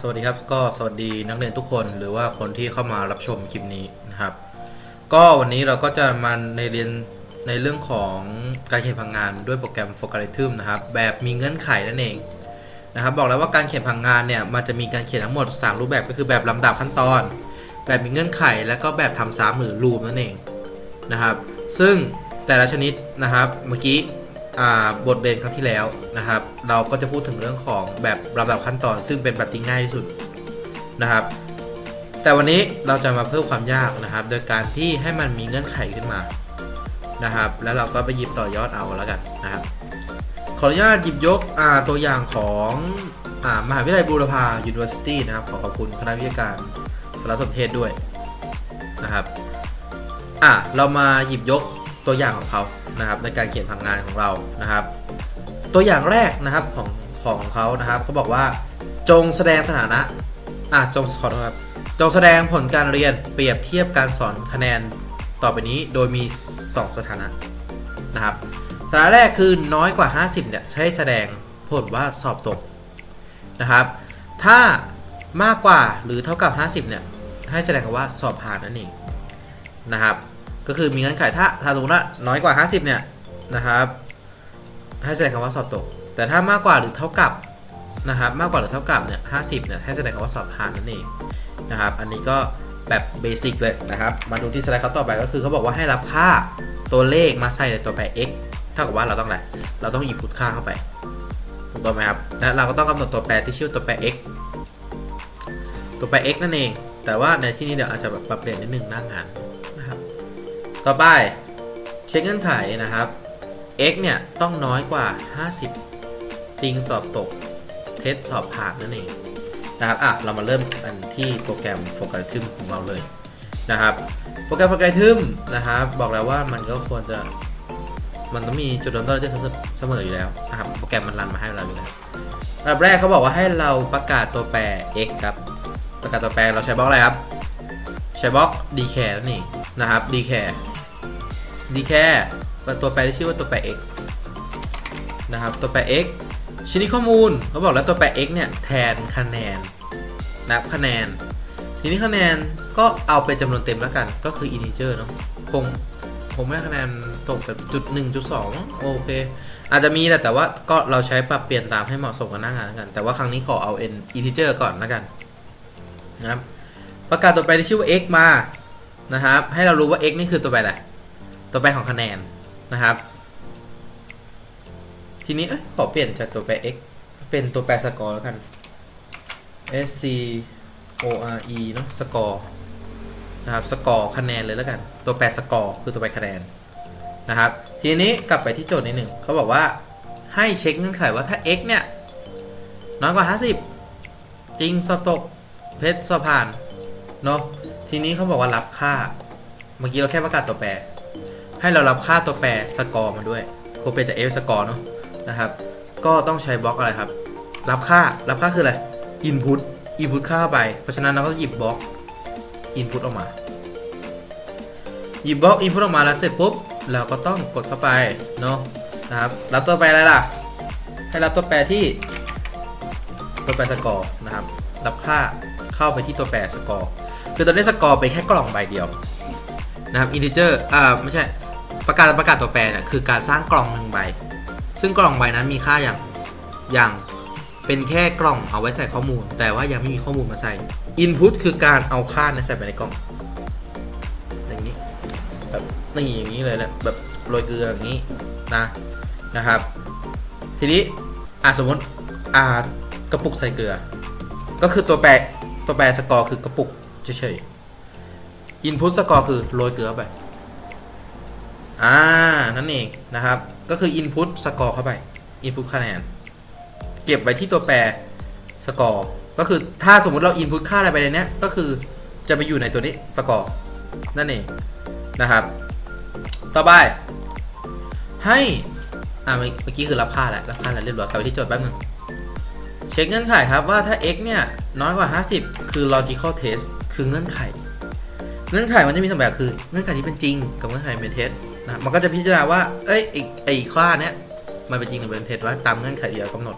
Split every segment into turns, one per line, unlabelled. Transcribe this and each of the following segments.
สวัสดีครับก็สวัสดีนักเรียนทุกคนหรือว่าคนที่เข้ามารับชมคลิปนี้นะครับ ก็วันนี้เราก็จะมาในเรียนในเรื่องของการเขียนพลังงานด้วยโปรแกรม f o g a r i t h m นะครับ แบบมีเงื่อนไขนั่นเองนะครับ บอกแล้วว่าการเขียนพลังงานเนี่ยมันจะมีการเขียนทั้งหมด 3 รูปแบบก็คือแบบลำดับขั้นตอน แบบมีเงื่อนไขแล้วก็แบบทำซ้ำหรือรูปนั่นเองนะครับ ซึ่งแต่ละชนิดนะครับเมื่อกี้ บทเรียนครั้งที่แล้วนะครับ เราก็จะพูดถึงเรื่องของแบบลำดับขั้นตอน ซึ่งเป็นแบบที่ง่ายที่สุดนะครับ แต่วันนี้เราจะมาเพิ่มความยากนะครับ โดยการที่ให้มันมีเงื่อนไขขึ้นมานะครับ แล้วเราก็ไปหยิบต่อยอดเอาแล้วกันนะครับ ขออนุญาตหยิบยกตัวอย่างของอมหาวิทยาลัยบูรพา University นะครับ ขอขอบคุณคณะวิทยาการสารสนเทศด้วยนะครับ อะ เรามาหยิบยกตัวอย่างของเขา นะครับในการเขียนผังงานของเรานะครับ ตัวอย่างแรกนะครับของของเขานะครับเขาบอกว่าจงแสดงสถานะอะจงขอโทษครับจงแสดงผลการเรียนเปรียบเทียบการสอนคะแนนต่อไปนี้โดยมี 2 สถานะนะครับสถานะแรกคือน้อยกว่า 50เนี่ยให้แสดงผลว่าสอบตกนะครับ ถ้ามากกว่าหรือเท่ากับ 50เนี่ยให้แสดงว่าสอบผ่านนั่นเองนะครับ ก็คือมีเงื่อนไขถ้าถ้าสมมติว่าน้อยกว่า 50 เนี่ยนะครับ ให้แสดงคำว่าสอบตก แต่ถ้ามากกว่าหรือเท่ากับนะครับมากกว่าหรือเท่ากับเนี่ย50เนี่ยให้แสดงคำว่าสอบผ่านนั่นเองนะครับอันนี้ก็แบบเบสิกเลยนะครับมาดูที่สไลด์เขาต่อไปก็คือเขาบอกว่าให้รับค่าตัวเลขมาใส่ในตัวแปร x เท่ากับว่าเราต้องอะไรเราต้องหยิบพุทค่าเข้าไปถูกต้องไหมครับและเราก็ต้องกำหนดตัวแปรที่ชื่อตัวแปร x ตัวแปร x นั่นเอง แต่ว่าในที่นี้เดี๋ยวอาจจะแบบปรับเปลี่ยนนิดนึงหน้างาน ต่อไปเช็คเงื่อนไขนะครับ x เนี่ย ต้องน้อยกว่า 50 จริงสอบตก เทสสอบผ่านนั่นเองนะครับอะเรามาเริ่มกันที่โปรแกรมโฟกัสทึมของเราเลยนะครับ โปรแกรมโฟกัสทึมนะครับ บอกแล้วว่ามันก็ควรจะมันต้องมีจุดเริ่มต้นที่จะเสมออยู่แล้วนะครับ โปรแกรมมันรันมาให้เราอยู่แล้วอันดับแรกเขาบอกว่าให้เราประกาศตัวแปร x ครับ ประกาศตัวแปรเราใช้บล็อกอะไรครับ ใช้บล็อก decare นั่นเองนะครับ decare decare ตัวแปรที่ชื่อว่าตัวแปร x นะครับตัวแปร x ชนิดข้อมูลเขาบอกแล้วตัวแปร x เนี่ยแทนคะแนนนับคะแนน ทีนี้คะแนนก็เอาเป็นจำนวนเต็มแล้วกัน ก็คือ integer เนาะคงคงไม่ได้คะแนนตกแบบจุดหนึ่งจุดสองโอเค อาจจะมีแหละแต่ว่าก็เราใช้ปรับเปลี่ยนตามให้เหมาะสมกับหน้างานแล้วกัน แต่ว่าครั้งนี้ขอเอา n integer ก่อนแล้วกันนะครับประกาศตัวแปรที่ชื่อว่า x มานะครับให้เรารู้ว่า x นี่คือตัวแปรอะไร ตัวแปรของคะแนนนะครับ ทีนี้เอ้ยขอเปลี่ยนจากตัวแปร x เป็นตัวแปรสกอร์แล้วกัน s c o r e เนาะสกอร์นะครับสกอร์คะแนนเลยแล้วกัน ตัวแปรสกอร์คือตัวแปรคะแนนนะครับ ทีนี้กลับไปที่โจทย์นิดหนึ่งเขาบอกว่าให้เช็คเงื่อนไขว่าถ้า x เนี่ย น้อยกว่า 50 จริงสอบตก เพชรสอบผ่านเนาะทีนี้เขาบอกว่ารับค่า เมื่อกี้เราแค่ประกาศตัวแปร ให้เรารับค่าตัวแปรสกอร์มาด้วยโคเปจาก f สกอร์เนาะนะครับ ก็ต้องใช้บล็อกอะไรครับ รับค่ารับค่าคืออะไร input input ค่าไป เพราะฉะนั้นเราก็หยิบบล็อก input ออกมา หยิบบล็อก input ออกมาแล้วเสร็จปุ๊บเราก็ต้องกดเข้าไปเนาะนะครับรับตัวแปรอะไรล่ะ ให้รับตัวแปรที่ตัวแปรสกอร์นะครับ รับค่าเข้าไปที่ตัวแปรสกอร์คือตอนนี้สกอร์เป็นแค่กล่องใบเดียวนะครับ integer อ่าไม่ใช่ ประกาศประกาศตัวแปรเนี่ยคือการสร้างกล่องหนึ่งใบ ซึ่งกล่องใบนั้นมีค่าอย่างอย่างเป็นแค่กล่องเอาไว้ใส่ข้อมูล แต่ว่ายังไม่มีข้อมูลมาใส่ Input คือการเอาค่านั้นใส่ไปในกล่อง อย่างนี้แบบนี่อย่างนี้เลยนะแบบโรยเกลืออย่างนี้นะนะครับ ทีนี้อะสมมติอ่ากระปุกใส่เกลือ ก็คือตัวแปรตัวแปรสกอร์คือกระปุกเฉยๆ Input สกอร์คือโรยเกลือไป อ่า นั่นเองนะครับ ก็คือ Input สกอร์เข้าไป Input คะแนน เก็บไว้ที่ตัวแปรสกอร์ก็คือถ้าสมมติเรา Input ค่าอะไรไปในนี้ก็คือจะไปอยู่ในตัวนี้สกอร์นั่นเองนะครับ ต่อไป ให้อ่าเมื่อกี้คือรับค่าแล้วรับค่าแล้วเรียบร้อยกลับไปที่โจทย์แป๊บนึงเช็คเงื่อนไขครับว่าถ้า x เนี่ยน้อยกว่า 50 คือ logical test คือเงื่อนไข เงื่อนไขมันจะมีสองแบบคือ เงื่อนไขที่เป็นจริงกับเงื่อนไขเป็นเท็จ นะมันก็จะพิจารณาว่า เอ้ยไอ้ไอ้ค่าเนี้ยมันเป็นจริงหรือเป็นเท็จว่าตามเงื่อนไขที่เรากำหนด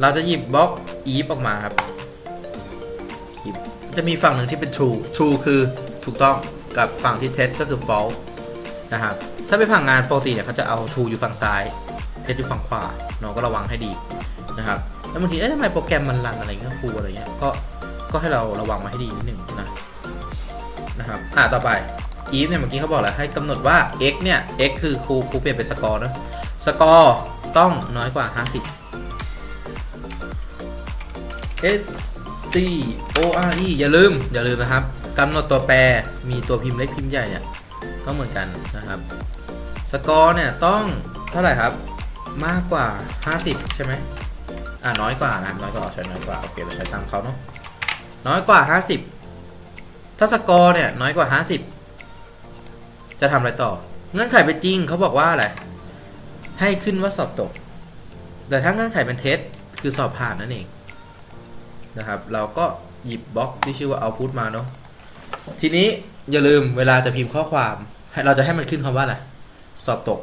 เราจะหยิบบล็อก if ออกมาครับจะมีฝั่งหนึ่งที่เป็น true true คือถูกต้องกับฝั่งที่ test ก็คือ false นะครับ ถ้าเป็นผังงานปกติเนี่ยเขาจะเอา true อยู่ฝั่งซ้าย test อยู่ฝั่งขวาเนาะก็ระวังให้ดีนะครับแล้วบางทีเอ๊ะทำไมโปรแกรมมันรันอะไรเงี้ยครูอะไรเงี้ยก็ก็ให้เราระวังมาให้ดีนิดหนึ่งนะนะครับอ่าต่อไป if เนี่ยเมื่อกี้เขาบอกแล้วให้กำหนดว่า x เนี่ย x คือครูครูเปลี่ยนเป็นสกอร์เนะสกอร์ต้องน้อยกว่า 50 S C O R E อย่าลืม อย่าลืมนะครับกำหนดตัวแปรมีตัวพิมพ์เล็กพิมพ์ใหญ่เนี่ยต้องเหมือนกันนะครับสกอร์เนี่ยต้องเท่าไหร่ครับมากกว่า 50 ใช่ไหมอ่าน้อยกว่านะน้อยกว่าใช้น้อยกว่าโอเคเราใช้ตามเขาเนาะน้อยกว่า 50 ถ้าสกอร์เนี่ยน้อยกว่า 50 จะทำอะไรต่อ เงื่อนไขเป็นจริงเขาบอกว่าอะไร ให้ขึ้นว่าสอบตก แต่ถ้าเงื่อนไขเป็นเท็จคือสอบผ่านนั่นเองนะครับ เราก็หยิบบล็อกที่ชื่อว่า output มาเนาะ ทีนี้อย่าลืมเวลาจะพิมพ์ข้อความ เราจะให้มันขึ้นคำว่าอะไร สอบตก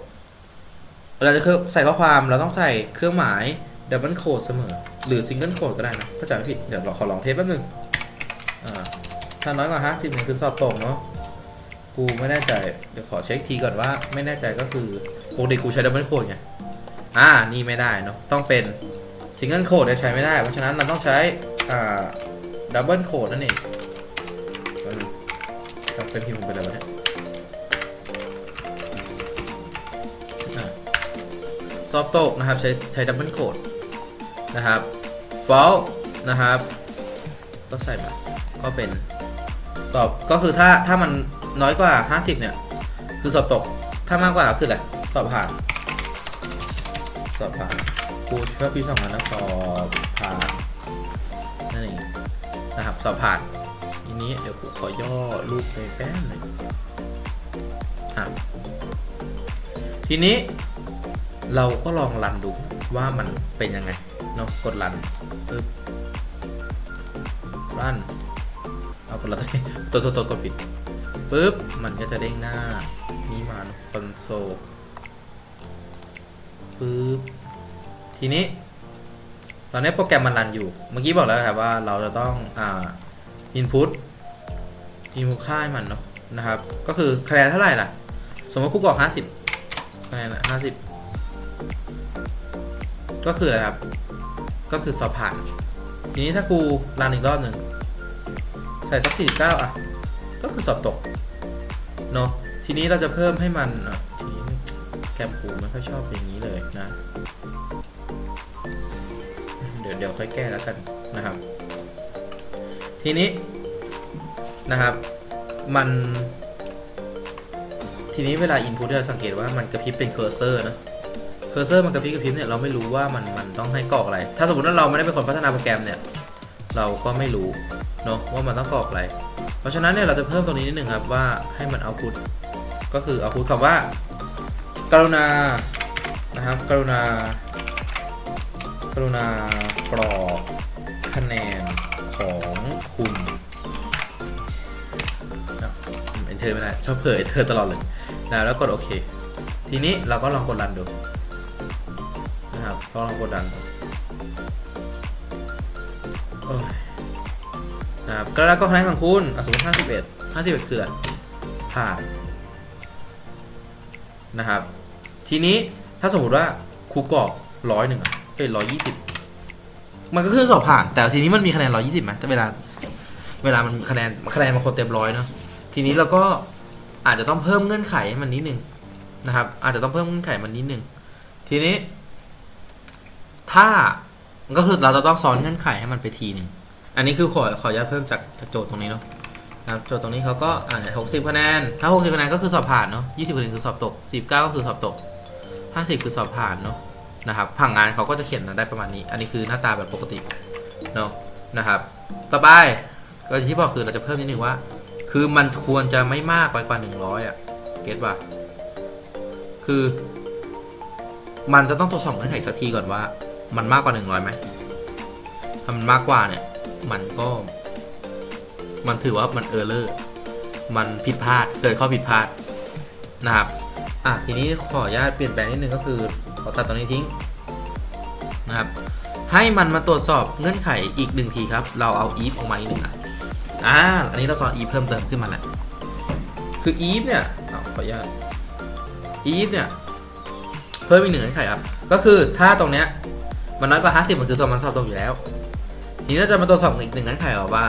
เวลาจะใส่ข้อความเราต้องใส่เครื่องหมาย double quote เสมอ หรือ single quote ก็ได้นะถ้าจำไม่ผิด เดี๋ยวเราขอลองเทสแป๊บนึง อ่า ถ้าน้อยกว่า 50เนี่ยคือสอบตกเนาะ กูไม่แน่ใจ เดี๋ยวขอเช็คทีก่อนว่าไม่แน่ใจก็คือปกติกูใช้ double quote ไง อ่า นี่ไม่ได้เนาะ ต้องเป็นซิงเกิลโคดใช้ไม่ได้ เพราะฉะนั้นเราต้องใช้ อ่า ดับเบิลโคดนั่นเองเราเป็นพิมพ์ไปเลยวนี่ยอะสอบตกนะครับใช้ใช้ดับเบิลโคดนะครับฟอลนะครับ ก็ใส่มาก็เป็นสอบก็คือถ้าถ้ามัน น้อยกว่า 50 เนี่ย คือสอบตก ถ้ามากกว่าคืออะไรสอบผ่าน สอบผ่านครูเพื่อปีสองพันสอบผ่านนั่นเองนะครับสอบผ่านทีนี้เดี๋ยวครูขอย่อรูปไปแป๊บหนึ่งอะทีนี้เราก็ลองรันดูว่ามันเป็นยังไงเนาะกดรันปึ๊บรันเอากดรันตัวตัวตัวกดผิด ปึ๊บ มันก็จะเด้งหน้านี้มาคอนโซลปึ๊บ ทีนี้ ตอนนี้โปรแกรมมันรันอยู่ เมื่อกี้บอกแล้วครับว่าเราจะต้องอ่า input input ค่าให้มันเนาะนะครับ ก็คือคะแนนเท่าไหร่ล่ะ สมมติครูกรอก50คะแนนละ50ก็คืออะไรครับ ก็คือสอบผ่าน ทีนี้ถ้าครูรันอีกรอบหนึ่งใส่สัก49อะ ก็คือสอบตก เนาะทีนี้เราจะเพิ่มให้มันทีนี้แกมครูไม่ค่อยชอบอย่างนี้เลยนะ เดี๋ยวเดี๋ยวค่อยแก้แล้วกันนะครับ ทีนี้นะครับ มันทีนี้เวลา input เราสังเกตว่ามันกระพริบเป็นเคอร์เซอร์นะเคอร์เซอร์มันกระพริบกระพริบเนี่ยเราไม่รู้ว่ามันมันต้องให้กรอกอะไร ถ้าสมมติว่าเราไม่ได้เป็นคนพัฒนาโปรแกรมเนี่ย เราก็ไม่รู้เนาะว่ามันต้องกรอกอะไร เพราะฉะนั้นเนี่ยเราจะเพิ่มตรงนี้นิดหนึ่งครับว่าให้มัน output ก็คือ output คำว่า กรุณานะครับ กรุณา กรุณากรอกคะแนนของคุณเอนเทอร์ไม่ได้ชอบเผยเธอตลอดเลยนะแล้วกดโอเค ทีนี้เราก็ลองกดรันดูนะครับก็ลองกดรันดูโอ้ย นะครับก็แล้วก็คะแนนของคุณอะสมมติ51 51 คืออะไรผ่านนะครับ ทีนี้ถ้าสมมติว่าครูกรอกร้อยหนึ่งอะเอ้ยร้อยยี่สิบมันก็ขึ้นสอบผ่าน แต่ทีนี้มันมีคะแนนร้อยยี่สิบไหมแต่เวลา เวลามันคะแนนคะแนนบางคนเต็มร้อยเนาะทีนี้เราก็อาจจะต้องเพิ่มเงื่อนไขให้มันนิดนึงนะครับ อาจจะต้องเพิ่มเงื่อนไขมันนิดนึงทีนี้ ถ้าก็คือเราจะต้องซ้อนเงื่อนไขให้มันไปทีหนึ่ง อันนี้คือขอขออนุญาตเพิ่มจากจากโจทย์ตรงนี้เนาะนะครับโจทย์ตรงนี้เขาก็อ่าหกสิบคะแนน ถ้าหกสิบคะแนนก็คือสอบผ่านเนาะยี่สิบคะแนนคือสอบตกสิบเก้าก็คือสอบตกห้าสิบคือสอบผ่านเนาะนะครับผังงานเขาก็จะเขียนมาได้ประมาณนี้ อันนี้คือหน้าตาแบบปกติเนาะนะครับ ต่อไปก็ที่บอกคือเราจะเพิ่มนิดนึงว่า คือมันควรจะไม่มากไปกว่า 100 อะ เก็ตป่ะ คือ มันจะต้องตรวจสอบเงื่อนไขสักทีก่อนว่า มันมากกว่า 100ไหมถ้ามันมากกว่าเนี่ย มันก็มันถือว่ามันเออร์เลอร์ มันผิดพลาด เกิดข้อผิดพลาดนะครับ อะทีนี้ขออนุญาตเปลี่ยนแปลงนิดนึงก็คือขอตัดตรงนี้ทิ้งนะครับ ให้มันมาตรวจสอบเงื่อนไขอีกหนึ่งทีครับ เราเอา if ออกมาอีกหนึ่งอะ อ่า อันนี้เราสอน if เพิ่มเติมขึ้นมาแล้ว คือ if เนี่ยเอาขออนุญาต if เนี่ย เพิ่มอีกหนึ่งเงื่อนไขครับ ก็คือถ้าตรงเนี้ยมันน้อยกว่า 50 มันคือสมันสอบตกอยู่แล้ว ทีนี้เราจะมาตรวจสอบอีกหนึ่งเงื่อนไขครับว่า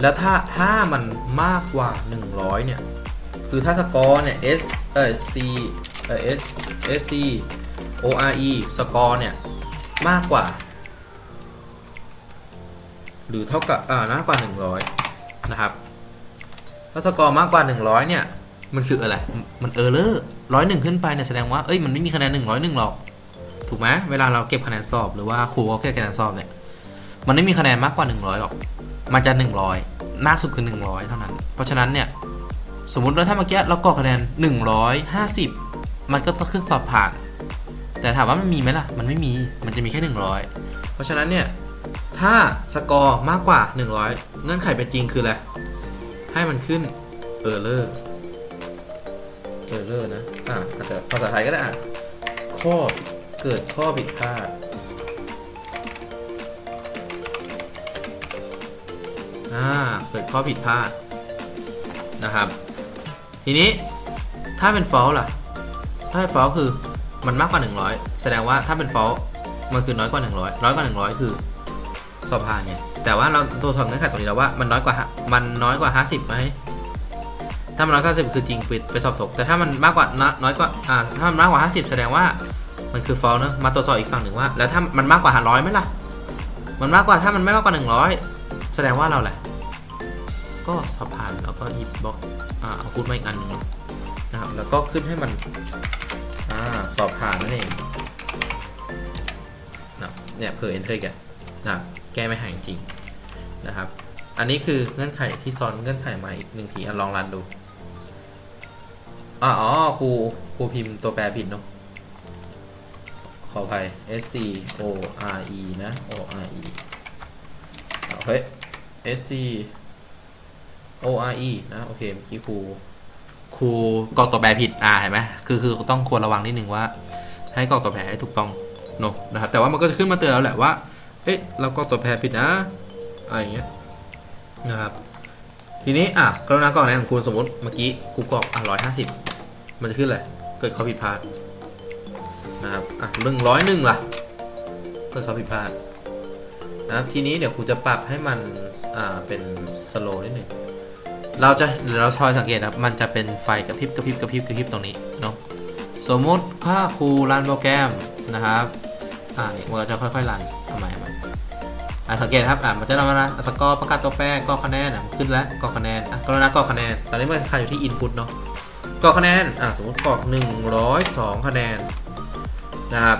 แล้วถ้าถ้ามันมากกว่า 100 เนี่ย คือถ้าสกอร์เนี่ย S เอ่อ C เอ่อ S S C O R E สกอร์เนี่ย มากกว่า หรือเท่ากับอ่ามากกว่า 100 นะครับ ถ้าสกอร์มากกว่า 100 เนี่ย มันคืออะไร มันเออร์เลอร์ร้อยหนึ่งขึ้นไปเนี่ยแสดงว่า เอ้ย มันไม่มีคะแนน101หรอก ถูกไหมเวลาเราเก็บคะแนนสอบหรือว่าครูเขาเก็บคะแนนสอบเนี่ย มันไม่มีคะแนนมากกว่า 100 หรอก มันจะ 100 มากสุดคือ 100 เท่านั้น เพราะฉะนั้นเนี่ย สมมุติว่าถ้าเมื่อกี้เรากรอกคะแนน 150 มันก็จะขึ้นสอบผ่าน แต่ถามว่ามันมีไหมล่ะ มันไม่มี มันจะมีแค่ 100 เพราะฉะนั้นเนี่ย ถ้าสกอร์มากกว่า 100 เงื่อนไขเป็นจริงคืออะไร ให้มันขึ้นเออร์เลอร์เออร์เลอร์นะ อะอาจจะภาษาไทยก็ได้อะข้อเกิดข้อผิดพลาด อ่าเกิดข้อผิดพลาดนะครับ ทีนี้ถ้าเป็น false ล่ะ ถ้าเป็น false คือมันมากกว่า 100 แสดงว่าถ้าเป็น false มันคือน้อยกว่า 100 น้อยกว่า 100 คือสอบผ่านไงแต่ว่าเราตัวจสอบเงื่อนไขตรงนี้แล้วว่ามันน้อยกว่ามันน้อยกว่า 50ไหมถ้ามันน้อยกว่า50คือจริงไปไปสอบตกแต่ถ้ามันมากกว่าน้อยกว่าอ่าถ้ามันมากกว่า 50 แสดงว่ามันคือ false เนอะมาตรวจสอบอีกฝั่งหนึ่งว่า แล้วถ้ามันมากกว่า100ไหมล่ะมันมากกว่าถ้ามันไม่มากกว่า 100 แสดงว่าเราแหละ ก็สอบผ่านแล้วก็หยิบบล็อกอ่าเอาพูดมาอีกอันนึงนะครับแล้วก็ขึ้นให้มันอสอบผ่านนั่นเองนะเนี่ยเพื่อ enter แกนนะแก้ไม่หายจริงนะครับ อันนี้คือเงื่อนไขที่ซ้อนเงื่อนไขมาอีกหนึ่งทีอลองรันดูอ๋อครูครูพิมพ์ตัวแปรผิดเนาะขออภัย S C O R E นะ O R E โอเค S C O R E นะ โอเคเมื่อกี้ครูครูกรอกตัวแปรผิดอ่าเห็นไหมคือคือต้องควรระวังนิดนึงว่า ให้กรอกตัวแปรให้ถูกต้องเนอะนะครับแต่ว่ามันก็จะขึ้นมาเตือนแล้วแหละว่าเอ๊ะเรากรอกตัวแปรผิดนะอะไรอย่างเงี้ยนะครับทีนี้อะกรุณากรอกในของคุณสมมติเมื่อกี้ครูกรอกอะร้อยห้าสิบมันจะขึ้นอะไรเกิดข้อผิดพลาดนะครับอะหนึ่งร้อยหนึ่งล่ะเกิดข้อผิดพลาดนะครับทีนี้เดี๋ยวครูจะปรับให้มันอ่าเป็นสโลนิดหนึ่ง เราจะเดี๋ยวเราชอยสังเกตครับมันจะเป็นไฟกระพริบกระพริบกระพริบกระพริบตรงนี้เนาะสมมุติถ้าครูรันโปรแกรมนะครับอ่านี่มันก็จะค่อยๆรันทำไมทำไมอ่าสังเกตครับอ่ามันจะทำอะไรสกอร์ประกาศตัวแปรก็คะแนนอะขึ้นแล้วก็คะแนนอะกรณากรอกคะแนนตอนนี้มันค่าอยู่ที่ input เนาะกรอกคะแนนอ่าสมมติกรอก102 คะแนนนะครับ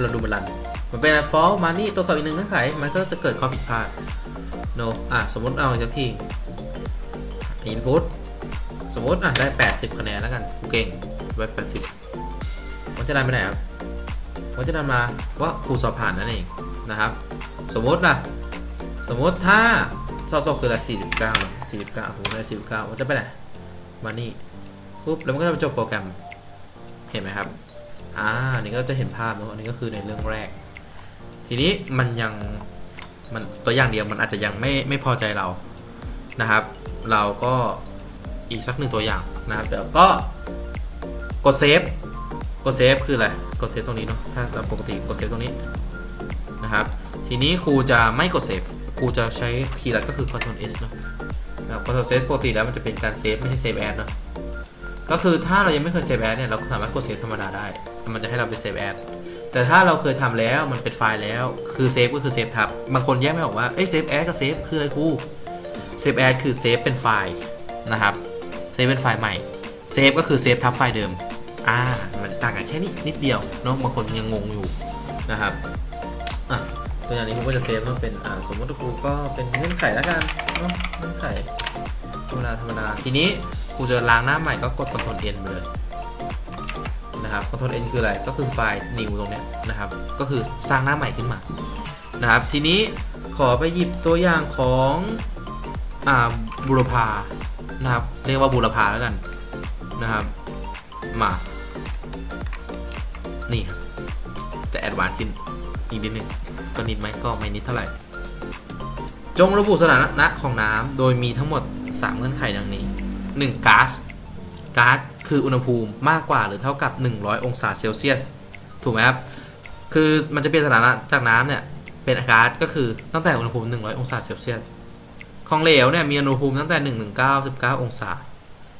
เราดูมันรันมันเป็นฟอลมานี่ตัวสอบอีกหนึ่งเงื่อนไขมันก็จะเกิดความผิดพลาด no อะสมมติเอาอีกสักที input สมมติอะได้ 80 คะแนนแล้วกันกูเก่งไว้80มันจะดันไปไหนครับมันจะดันมาว่าครูสอบผ่านนั่นเองนะครับ สมมตินะสมมติถ้าสอบตกคืออะไร49เนอะ49ผมได้49มันจะไปไหนมานี่ปุ๊บแล้วมันก็จะจบโปรแกรมเห็นไหมครับอ่าอันนี้ก็จะเห็นภาพเนอะอันนี้ก็คือในเรื่องแรก ทีนี้มันยังมันตัวอย่างเดียวมันอาจจะยังไม่ไม่พอใจเรานะครับ เราก็อีกสักหนึ่งตัวอย่างนะครับเดี๋ยวก็กดเซฟกดเซฟคืออะไรกดเซฟตรงนี้เนาะถ้าเราปกติกดเซฟตรงนี้นะครับ ทีนี้ครูจะไม่กดเซฟครูจะใช้คีย์ลัดก็คือ Ctrl S เนาะนะครับ Ctrl S ปกติแล้วมันจะเป็นการเซฟไม่ใช่เซฟแอดเนาะก็คือถ้าเรายังไม่เคยเซฟแอดเนี่ยเราสามารถกดเซฟธรรมดาได้ มันจะให้เราไปเซฟแอดแต่ถ้าเราเคยทำแล้วมันเป็นไฟล์แล้วคือเซฟก็คือเซฟทับบางคนแยกไม่ออกว่าเอ้ยเซฟแอดกับเซฟคืออะไรครู เซฟแอดคือเซฟเป็นไฟล์นะครับเซฟเป็นไฟล์ใหม่เซฟก็คือเซฟทับไฟล์เดิมอ่ามันต่างกันแค่นี้นิดเดียวเนาะบางคนยังงงอยู่นะครับอะตัวอย่างนี้ผมก็จะเซฟว่าเป็นอ่าสมมติว่าครูก็เป็นเงื่อนไขแล้วกันเนาะเงื่อนไขธรรมดาธรรมดาทีนี้ครูจะล้างหน้าใหม่ก็กด Ctrl N ไปเลยนะครับ Ctrl N คืออะไรก็คือไฟล์ new ตรงเนี้ยนะครับ ก็คือสร้างหน้าใหม่ขึ้นมานะครับ ทีนี้ขอไปหยิบตัวอย่างของ อ่าบุรพานะครับ เรียกว่าบูรพาแล้วกันนะครับ มา นี่ครับจะแอดวานซ์ขึ้นอีกนิดนึงก็นิดไหมก็ไม่นิดเท่าไหร่ จงระบุสถานะของน้ำโดยมีทั้งหมด 3 เงื่อนไขดังนี้ 1. ก๊าซก๊าซคืออุณหภูมิมากกว่าหรือเท่ากับ 100 องศาเซลเซียส ถูกไหมครับ คือมันจะเปลี่ยนสถานะจากน้ำเนี่ย เป็นก๊าซก็คือตั้งแต่อุณหภูมิ 100 องศาเซลเซียส ของเหลวเนี่ยมีอุณหภูมิตั้งแต่ 1 19 19 องศา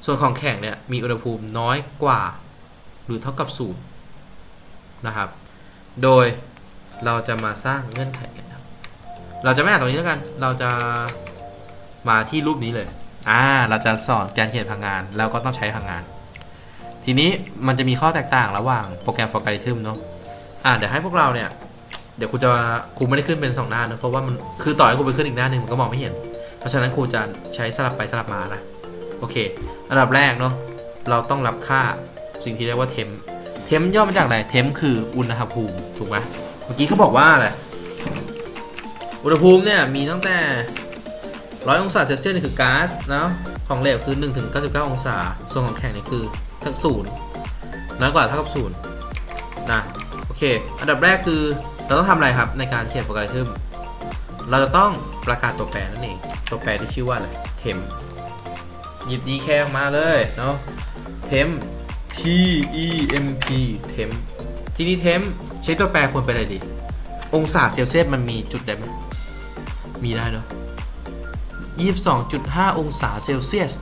ส่วนของแข็งเนี่ยมีอุณหภูมิน้อยกว่า หรือเท่ากับศูนย์นะครับ โดยเราจะมาสร้างเงื่อนไขกันครับ เราจะไม่อ่านตรงนี้แล้วกัน เราจะมาที่รูปนี้เลย อ่า เราจะสอนการเขียนพลังงาน แล้วก็ต้องใช้พลังงาน ทีนี้มันจะมีข้อแตกต่างระหว่างโปรแกรม for Algorithm เนาะ อ่า เดี๋ยวให้พวกเราเนี่ย เดี๋ยวครูจะครูไม่ได้ขึ้นเป็นสองหน้าเนอะเพราะว่ามัน คือต่อให้ครูไปขึ้นอีกหน้าหนึ่งมันก็มองไม่เห็น เพราะฉะนั้นครูจะใช้สลับไปสลับมานะโอเค อันดับแรกเนาะเราต้องรับค่าสิ่งที่เรียกว่าเทมเทมย่อมาจากอะไรเทมคืออุณหภูมิถูกไหมเมื่อกี้เขาบอกว่าอะไรอุณหภูมิเนี่ยมีตั้งแต่100องศาเซลเซียสนี่คือก๊าซเนาะของเหลวคือ1ถึง99 องศา ส่วนของแข็งนี่คือทั้งศูนย์น้อยกว่าเท่ากับศูนย์นะโอเค อันดับแรกคือเราต้องทำอะไรครับในการเขียนโฟกัสทึมเราจะต้องประกาศตัวแปรนั่นเอง ตัวแปรที่ชื่อว่าอะไรเทมหยิบดีแค่มาเลยเนาะเทม T E M P เทมทีนี้เทมใช้ตัวแปรควรเป็นอะไรดี องศาเซลเซียสมันมีจุดได้ไหมมีได้เนาะ22.5 องศาเซลเซียส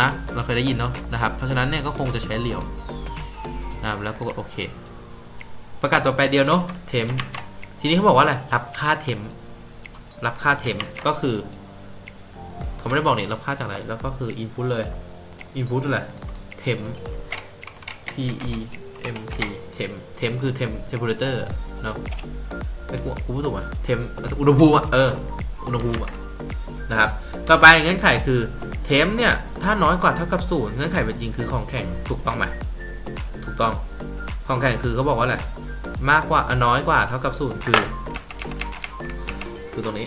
นะ เราเคยได้ยินเนาะนะครับ เพราะฉะนั้นเนี่ยก็คงจะใช้เหลี่ยวนะครับแล้วก็กดโอเค ประกาศตัวแปรเดียวเนาะเทมทีนี้เขาบอกว่าอะไร รับค่าเทม รับค่าเทมก็คือ เขาไม่ได้บอกเนี่รับค่าจากอะไร แล้วก็คือ input เลย input อะไร temp t e m p temp temp คือ temp temperature เนาะไม่กูกูพูดถูกไหม temp อุณหภูมิอะ เออ อุณหภูมิอะ นะครับ ต่อไปเงื่อนไขคือ temp เนี่ย ถ้าน้อยกว่าเท่ากับศูนย์เงื่อนไขเป็นจริงคือของแข็งถูกต้องไหมถูกต้อง ของแข็งคือเขาบอกว่าอะไร มากกว่าอน้อยกว่าเท่ากับศูนย์คือ คือตรงนี้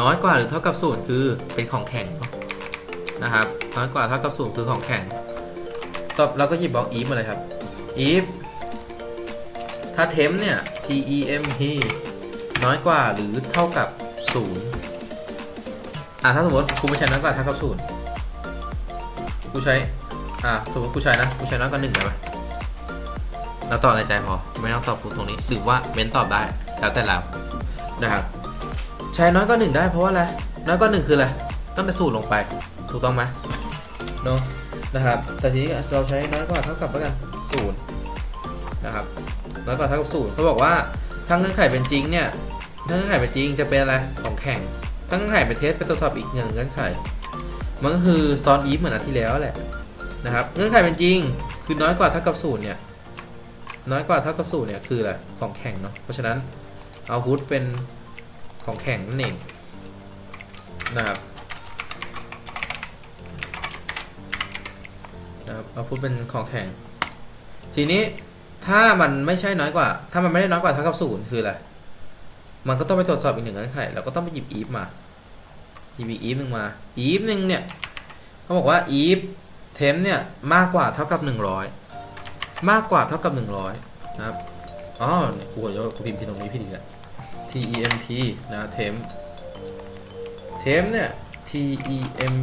น้อยกว่าหรือเท่ากับศูนย์คือเป็นของแข็งนะครับ น้อยกว่าเท่ากับศูนย์คือของแข็งตอบเราก็หยิบบล็อก if มาเลยครับ if ถ้า temp เนี่ย t e m p น้อยกว่าหรือเท่ากับศูนย์อะถ้าสมมติครูไม่ใช้น้อยกว่าเท่ากับศูนย์ครูใช้อะสมมติครูใช้นะครูใช้น้อยกว่าหนึ่งได้ไหมเราตอบในใจพอไม่ต้องตอบครูตรงนี้หรือว่าเว้นตอบได้แล้วแต่เรานะครับ ใช้น้อยกว่าหนึ่งได้เพราะว่าอะไร น้อยกว่าหนึ่งคืออะไรต้องไปสูตรลงไป ถูกต้องไหมเนาะนะครับ แต่ทีนี้เราใช้น้อยกว่าเท่ากับแล้วกันศูนย์นะครับ น้อยกว่าเท่ากับศูนย์เขาบอกว่าถ้าเงื่อนไขเป็นจริงเนี่ย ถ้าเงื่อนไขเป็นจริงจะเป็นอะไร ของแข่ง ถ้าเงื่อนไขเป็นเทสเป็นตรวจสอบอีกหนึ่งเงื่อนไข มันก็คือซ้อนอีฟเหมือนอันที่แล้วแหละนะครับ เงื่อนไขเป็นจริงคือน้อยกว่าเท่ากับศูนย์เนี่ย น้อยกว่าเท่ากับศูนย์เนี่ยคืออะไร ของแข่งเนาะ เพราะฉะนั้นเอาพุทเป็น ของแข็งนั่นเองนะครับนะครับเอาพูดเป็นของแข็ง ทีนี้ถ้ามันไม่ใช่น้อยกว่า ถ้ามันไม่ได้น้อยกว่าเท่ากับศูนย์คืออะไรมันก็ต้องไปตรวจสอบอีกหนึ่งเงื่อนไขเราก็ต้องไปหยิบ if มาหยิบอีก if หนึ่งมา if หนึ่งเนี่ยเขาบอกว่า if temp เนี่ยมากกว่าเท่ากับ 100 มากกว่าเท่ากับ 100 นะครับ อ๋อกูขอโทษกูพิมพ์ผิดตรงนี้ผิดอีกแล้ว temp นะ temp temp เนี่ย temp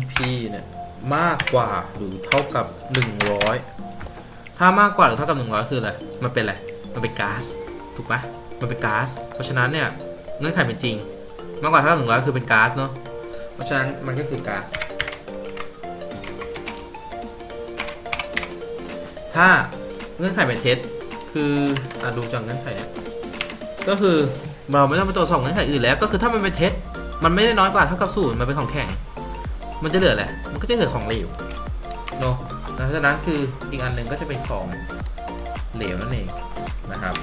เนี่ยมากกว่าหรือเท่ากับ 100 ถ้ามากกว่าหรือเท่ากับ 100 คืออะไร มันเป็นอะไร มันเป็นก๊าซ ถูกปะมันเป็นก๊าซ เพราะฉะนั้นเนี่ยเงื่อนไขเป็นจริง มากกว่าเท่ากับ 100 คือเป็นก๊าซเนาะ เพราะฉะนั้นมันก็คือก๊าซ ถ้าเงื่อนไขเป็นเท็จ คืออะดูจากเงื่อนไขเนี่ย ก็คือ เราไม่ต้องไปตรวจสอบเงื่อนไขอื่นแล้วก็คือถ้ามันเป็นเท็จมันไม่ได้น้อยกว่าเท่ากับศูนย์มันเป็นของแข็ง มันจะเหลืออะไรมันก็จะเหลือของเหลวเนาะเพราะฉะนั้นคืออีกอันหนึ่งก็จะเป็นของเหลวนั่นเองนะครับ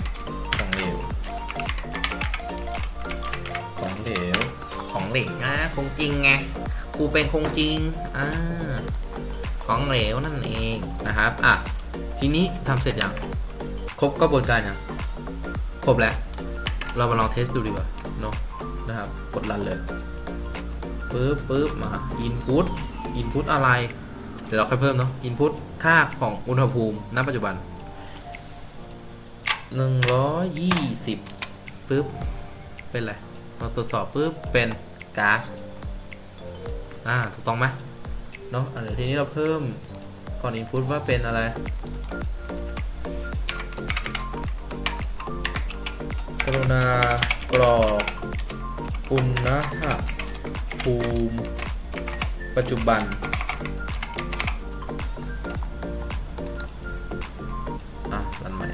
ของเหลวของเหลวของเหลวนะคงจริงไงครูเป็นคงจริงอ่าของเหลวนั่นเองนะครับอะทีนี้ทำเสร็จยังครบกระบวนการยังครบแล้ว เรามาลองเทสดูดีกว่าเนาะนะครับ กดรันเลยปึ๊บปึ๊บมา input input อะไร เดี๋ยวเราค่อยเพิ่มเนาะ input ค่าของอุณหภูมิณปัจจุบัน 120ปึ๊บเป็นไรเราตรวจสอบปึ๊บเป็นก๊าซอ่าถูกต้องไหมเนาะอันเดี๋ยวทีนี้เราเพิ่มก่อน input ว่าเป็นอะไร รุณากรอกอุณหภูมิปัจจุบัน อะรันใหม่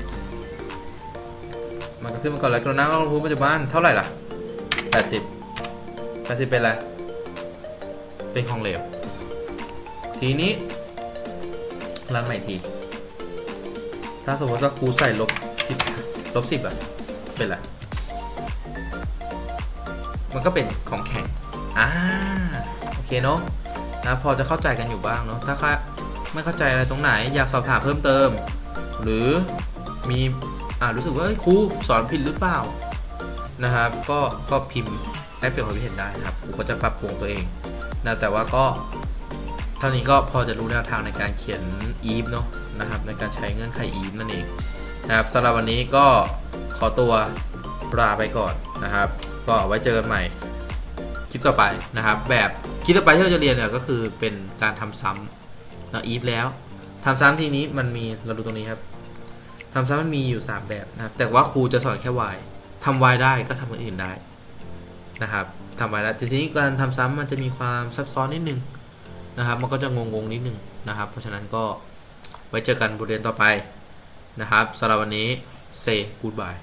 มันก็ขึ้นมาก่อนเลยกรุณากรอกอุณหภูมิปัจจุบันเท่าไหร่ล่ะ 80 80 เป็นอะไร เป็นของเหลว ทีนี้รันใหม่ที ถ้าสมมติว่าครูใส่ลบ 10 ลบ 10 อะ เป็นอะไรมันก็เป็นของแข็งอ่าโอเคเนาะนะพอจะเข้าใจกันอยู่บ้างเนาะถ้าใครไม่เข้าใจอะไรตรงไหน อยากสอบถามเพิ่มเติม หรือมีอ่ารู้สึกว่าเฮ้ยครูสอนผิดหรือเปล่านะครับ ก็ก็พิมพ์ได้เปลี่ยนความคิดเห็นได้นะครับครูก็จะปรับปรุงตัวเองนะแต่ว่าก็เท่านี้ก็พอจะรู้แนวทางในการเขียน if เนาะนะครับในการใช้เงื่อนไข if นั่นเองนะครับสำหรับวันนี้ก็ ขอตัวลาไปก่อนนะครับ ก็ไว้เจอกันใหม่คลิปต่อไปนะครับ แบบคลิปต่อไปที่เราจะเรียนเนี่ยก็คือเป็นการทำซ้ำนะอีฟแล้วทำซ้ำทีนี้มันมีเราดูตรงนี้ครับทำซ้ำมันมีอยู่ 3 แบบนะครับ แต่ว่าครูจะสอนแค่ y ทำ y ได้ก็ทำอื่นได้นะครับทำ y ได้ทีนี้การทำซ้ำมันจะมีความซับซ้อนนิดนึงนะครับ มันก็จะงงๆนิดนึงนะครับ เพราะฉะนั้นก็ไว้เจอกันบทเรียนต่อไปนะครับสำหรับวันนี้ say goodbye